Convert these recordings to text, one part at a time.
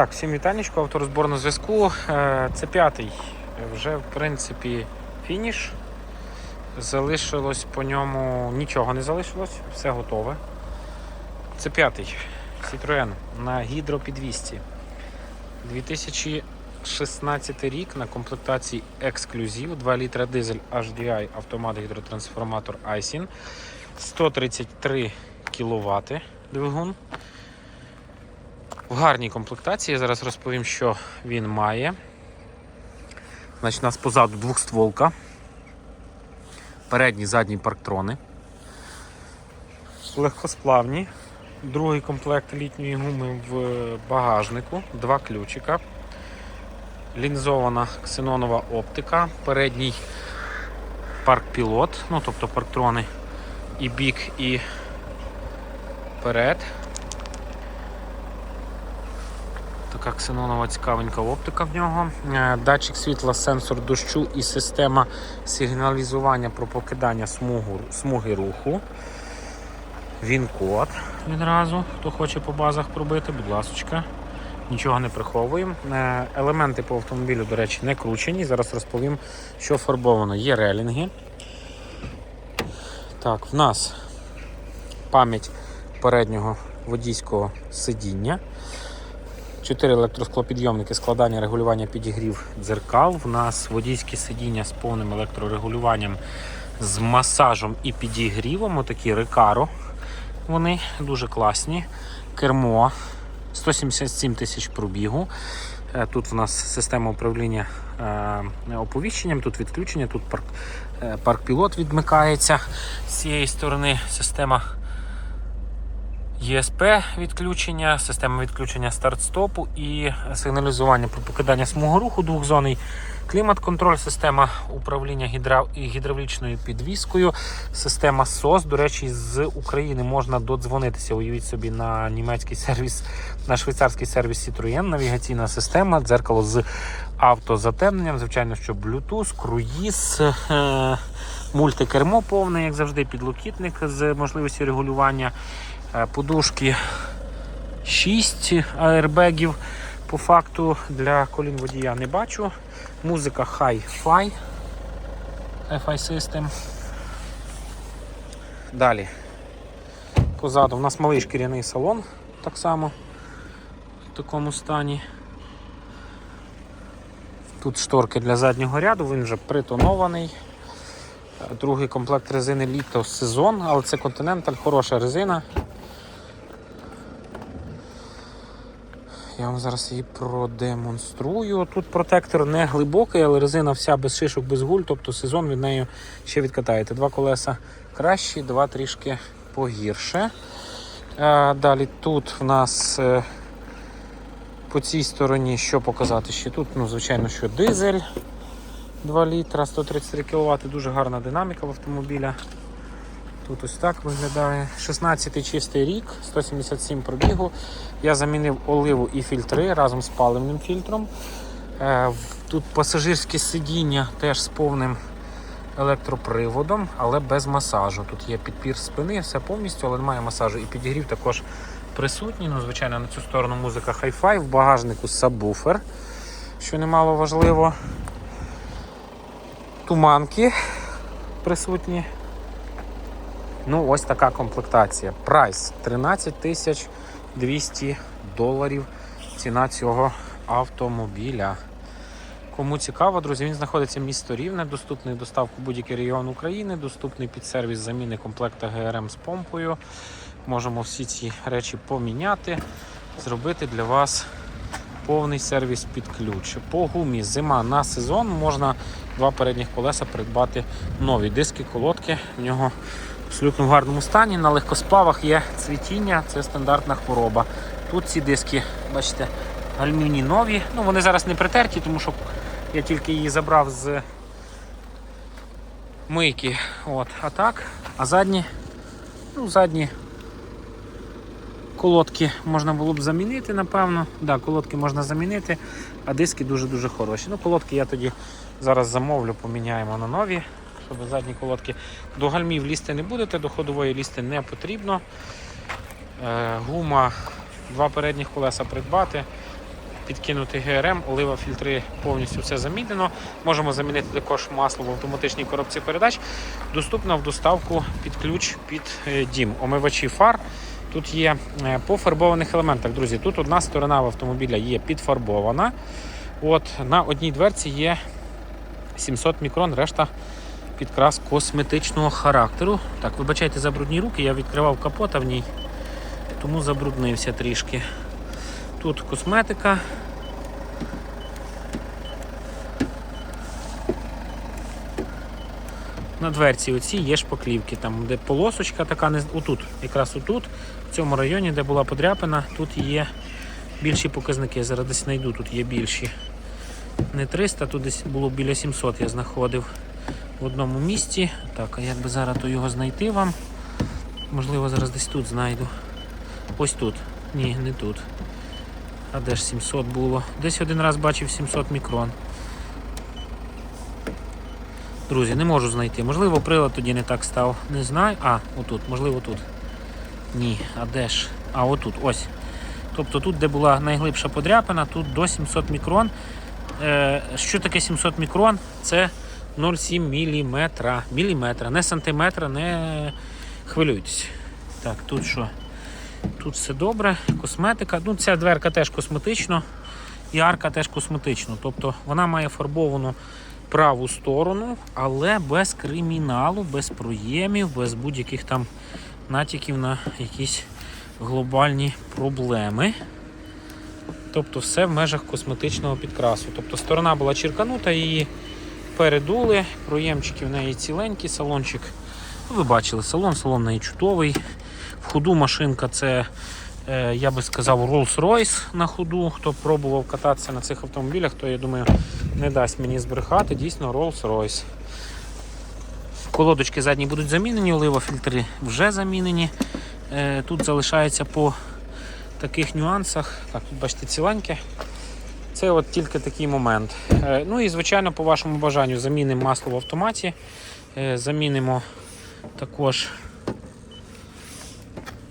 Так, всім вітанечко, авторозбор на зв'язку. Е, Це п'ятий. Вже, в принципі, фініш. Залишилось по ньому нічого не залишилось, все готове. Це п'ятий Citroën на гідропідвісті. 2016 рік на комплектації ексклюзив, 2 літра дизель HDI автомат гідротрансформатор Aisin, 133 кВт двигун. В гарній комплектації. Я зараз розповім, що він має. Значить, у нас позаду двохстволка. Передні, задні парктрони. Легкосплавні. Другий комплект літньої гуми в багажнику. Два ключика. Лінзована ксенонова оптика. Передній парк-пілот, ну тобто парктрони і бік, і перед. Така ксенонова цікавенька оптика в нього. Е, Датчик світла, сенсор дощу і система сигналізування про покидання смугу, смуги руху. Він код відразу. Хто хоче по базах пробити, будь ласочка. Нічого не приховуємо. Е, Елементи по автомобілю, до речі, не кручені. Зараз розповім, що фарбовано. Є релінги. Так, в нас пам'ять переднього водійського сидіння. Чотири електросклопідйомники, складання, регулювання підігрів дзеркал. В нас водійське сидіння з повним електрорегулюванням з масажем і підігрівом. Отакі рекаро. Вони дуже класні. Кермо 177 тисяч пробігу. Е, Тут в нас система управління е, оповіщенням, тут відключення, тут парк, е, парк-пілот відмикається з цієї сторони. Система ESP відключення, система відключення старт-стопу і сигналізування про покидання смуги руху двохзонний, клімат-контроль, система управління гідра... гідравлічною підвіскою, система SOS. До речі, з України можна додзвонитися. Уявіть собі на німецький сервіс, на швейцарський сервіс Citroën, навігаційна система, дзеркало з автозатемненням, звичайно, що Bluetooth, круїз. Е- Мультикермо повне, як завжди, підлокітник з можливістю регулювання. Е, Подушки 6 аербегів. По факту для колін водія не бачу. Музика Hi-Fi. Hi-Fi System. Далі. Позаду у нас малий шкіряний салон, так само в такому стані. Тут шторки для заднього ряду, він вже притонований. Другий комплект резини літо сезон, але це Continental, хороша резина. Я вам зараз її продемонструю. Тут протектор не глибокий, але резина вся без шишок, без гуль, тобто сезон від неї ще відкатаєте. Два колеса кращі, два трішки погірше. Е, Далі тут в нас е, по цій стороні що показати ще? Тут, ну, звичайно, що дизель 2 літра, 133 кВт, дуже гарна динаміка в автомобіля. Тут ось так виглядає. 16 чистий рік, 177 пробігу. Я замінив оливу і фільтри разом з паливним фільтром. Е, Тут пасажирське сидіння теж з повним електроприводом, але без масажу. Тут є підпір спини, все повністю, але немає масажу. І підігрів також присутній. Ну, звичайно, на цю сторону музика Hi-Fi, в багажнику сабвуфер, що немало важливо. Туманки присутні. Ну, ось така комплектація. Прайс 13 тисяч 200 доларів. Ціна цього автомобіля. Кому цікаво, друзі, він знаходиться в місто Рівне, доступний доставку будь-який регіон України, доступний під сервіс заміни комплекта ГРМ з помпою. Можемо всі ці речі поміняти, зробити для вас повний сервіс під ключ. По гумі зима на сезон можна два передніх колеса придбати нові диски, колодки. В нього абсолютно в гарному стані. На легкосплавах є цвітіння, це стандартна хвороба. Тут ці диски, бачите, гальмівні нові. Ну, вони зараз не притерті, тому що я тільки її забрав з мийки. От. А так, а задні, ну, задні колодки можна було б замінити, напевно. Да, колодки можна замінити, а диски дуже-дуже хороші. Ну, колодки я тоді зараз замовлю, поміняємо на нові, щоб задні колодки. До гальмів лізти не будете, до ходової лізти не потрібно. Е, гума, два передніх колеса придбати. підкинути ГРМ, олива фільтри повністю все замінено. Можемо замінити також масло в автоматичній коробці передач. Доступна в доставку під ключ під е, дім. Омивачі фар. Тут є е, по фарбованих елементах, друзі. Тут одна сторона автомобіля є підфарбована. От на одній дверці є 700 мікрон, решта підкрас косметичного характеру. Так, вибачайте за брудні руки, я відкривав капота в ній, тому забруднився трішки. Тут косметика. На дверці оці є шпаклівки, там де полосочка така, не... отут, якраз отут, в цьому районі, де була подряпина, тут є більші показники. Зараз десь знайду, тут є більші. Не 300, тут десь було біля 700 я знаходив в одному місці. Так, а як би зараз то його знайти вам? Можливо, зараз десь тут знайду. Ось тут. Ні, не тут. А де ж 700 було? Десь один раз бачив 700 мікрон. Друзі, не можу знайти. Можливо, прилад тоді не так став. Не знаю. А, отут, можливо, тут. Ні, а де ж? А, отут, ось. Тобто тут, де була найглибша подряпина, тут до 700 мікрон. Е, що таке 700 мікрон? Це 0,7 міліметра. Міліметра, не сантиметра, не хвилюйтесь. Так, тут що? Тут все добре, косметика. Ну, ця дверка теж косметично, і арка теж косметично. Тобто вона має фарбовану праву сторону, але без криміналу, без проємів, без будь-яких там натяків на якісь глобальні проблеми. Тобто все в межах косметичного підкрасу. Тобто сторона була черканута, її передули, проємчики в неї ціленькі, салончик. Ну, Ви бачили салон, салон в неї чудовий. В ходу машинка це, е, я би сказав, Rolls-Royce на ходу. Хто пробував кататися на цих автомобілях, то я думаю, не дасть мені збрехати. Дійсно Rolls-Royce. Колодочки задні будуть замінені, олива фільтри вже замінені. Е, Тут залишається по таких нюансах. Так, тут бачите, ціленьке. Це от тільки такий момент. Е, Ну і звичайно, по вашому бажанню замінимо масло в автоматі. Е, Замінимо також,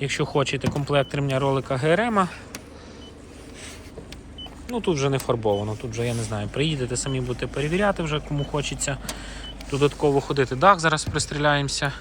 якщо хочете, комплект ремня ролика ГРМ. Ну тут вже не фарбовано, тут вже я не знаю, приїдете, самі будете перевіряти вже, кому хочеться додатково ходити. Дах зараз пристріляємося.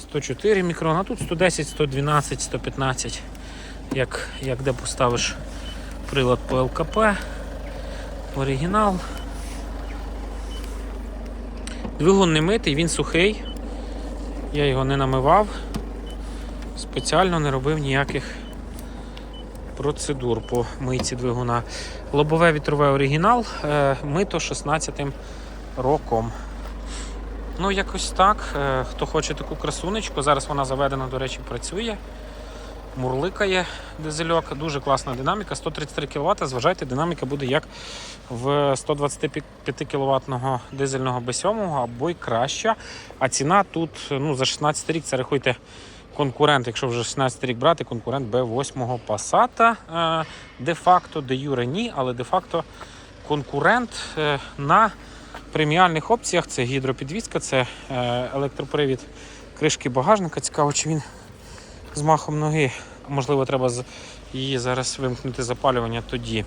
104 мікрон, а тут 110, 112, 115, як, як де поставиш прилад по ЛКП, оригінал. Двигун не митий, він сухий. Я його не намивав, спеціально не робив ніяких процедур по мийці двигуна. Лобове вітрове оригінал, е, мито 16 роком. Ну, якось так. Е, Хто хоче таку красунечку, зараз вона заведена, до речі, працює. Мурликає дизельок, дуже класна динаміка, 133 кВт. Зважайте, динаміка буде як в 125 кВт дизельного B7 або й краща. А ціна тут ну, за 16 рік це рахуйте конкурент, якщо вже 16 рік брати, конкурент B8 Passat. Е, Де-факто, де юре ні, але де-факто конкурент е, на преміальних опціях. Це гідропідвізка, це е, електропривід кришки багажника. Цікаво, чи він з махом ноги. Можливо, треба її зараз вимкнути запалювання тоді.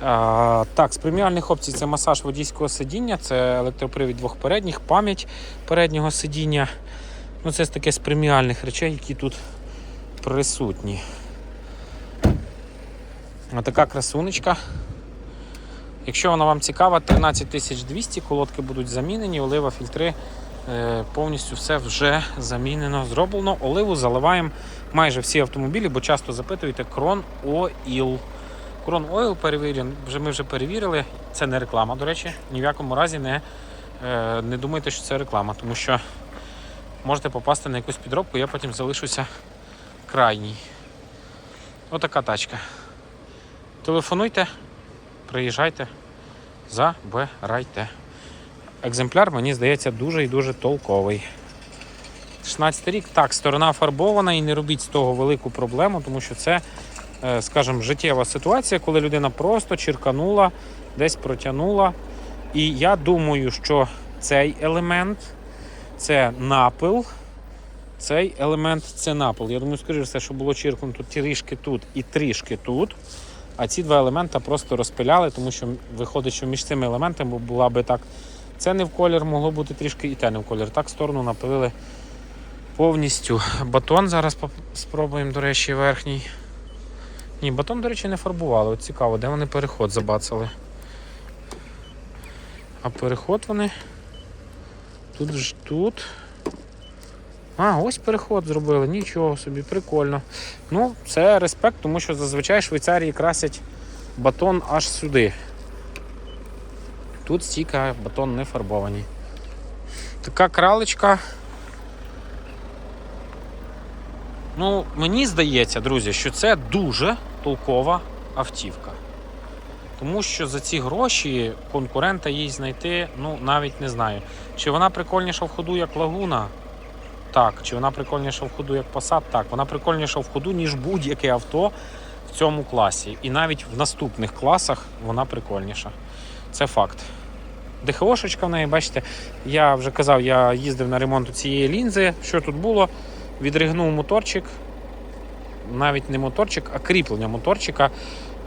А, так, з преміальних опцій це масаж водійського сидіння, це електропривід двох передніх, пам'ять переднього сидіння. Ну, це таке з преміальних речей, які тут присутні. Отака красунечка. Якщо вона вам цікава, 13200 колодки будуть замінені, олива, фільтри. Е, Повністю все вже замінено, зроблено. Оливу заливаємо майже всі автомобілі, бо часто запитуєте Крон Oil. Крон перевірений, вже ми вже перевірили. Це не реклама, до речі. Ні в якому разі не, е, не думайте, що це реклама, тому що можете попасти на якусь підробку, я потім залишуся крайній. Отака тачка. Телефонуйте, приїжджайте, забирайте. Екземпляр, мені здається, дуже і дуже толковий. 16 рік, так, сторона фарбована і не робіть з того велику проблему, тому що це, е, скажімо, життєва ситуація, коли людина просто черканула, десь протягнула. І я думаю, що цей елемент це напил. Цей елемент це напил. Я думаю, скоріше все, що було черкнуто трішки тут і трішки тут. А ці два елемента просто розпиляли, тому що виходить, що між цими елементами була би так. Це не в колір, могло бути трішки і те не в колір. Так, сторону напилили повністю. Батон зараз спробуємо, до речі, верхній. Ні, батон, до речі, не фарбували. От цікаво, де вони переход забацали. А переход вони тут ж тут. А, ось переход зробили. Нічого собі, прикольно. Ну, це респект, тому що зазвичай Швейцарії красять батон аж сюди. Тут стійка, батон не фарбований. Така кралечка. Ну, мені здається, друзі, що це дуже толкова автівка. Тому що за ці гроші конкурента їй знайти, ну, навіть не знаю. Чи вона прикольніша в ходу, як Лагуна? Так. Чи вона прикольніша в ходу, як Passat? Так. Вона прикольніша в ходу, ніж будь-яке авто в цьому класі. І навіть в наступних класах вона прикольніша. Це факт. ДХОшечка в неї, бачите, я вже казав, я їздив на ремонт цієї лінзи. Що тут було? Відригнув моторчик. Навіть не моторчик, а кріплення моторчика.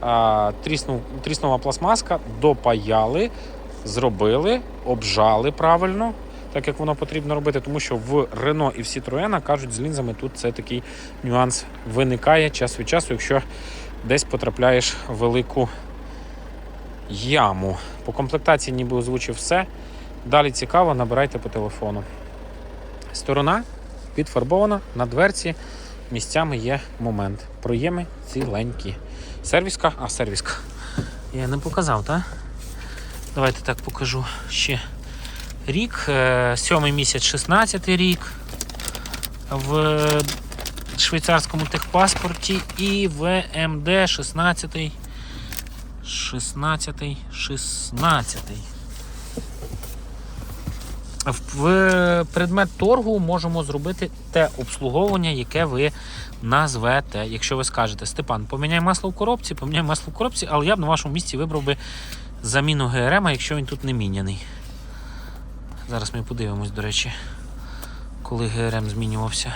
А, тріснув, тріснула пластмаска, допаяли, зробили, обжали правильно, так як воно потрібно робити, тому що в Renault і в Citroën кажуть, з лінзами тут це такий нюанс виникає час від часу, якщо десь потрапляєш в велику яму. По комплектації ніби озвучив все. Далі цікаво, набирайте по телефону. Сторона підфарбована на дверці. Місцями є момент. Проєми ціленькі. Сервіска, а сервіска. Я не показав, так? Давайте так покажу ще рік. Е, Сьомий місяць, 16 рік в швейцарському техпаспорті і в МД 16. 16, 16. В предмет торгу можемо зробити те обслуговування, яке ви назвете. Якщо ви скажете, Степан, поміняй масло в коробці, поміняй масло в коробці, але я б на вашому місці вибрав би заміну ГРМ, якщо він тут не міняний. Зараз ми подивимось, до речі, коли ГРМ змінювався.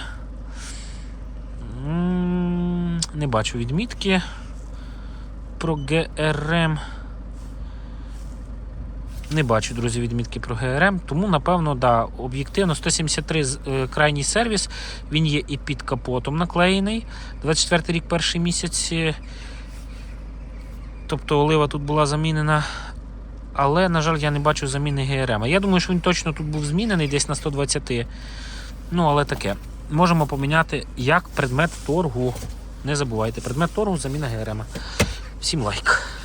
Не бачу відмітки про ГРМ. Не бачу, друзі, відмітки про ГРМ, тому, напевно, да, об'єктивно 173 е, крайній сервіс, він є і під капотом наклеєний. 24 рік, перший місяць. Тобто олива тут була замінена. Але, на жаль, я не бачу заміни ГРМ. Я думаю, що він точно тут був змінений десь на 120. Ну, але таке. Можемо поміняти як предмет торгу. Не забувайте, предмет торгу заміна ГРМ. Всім лайк.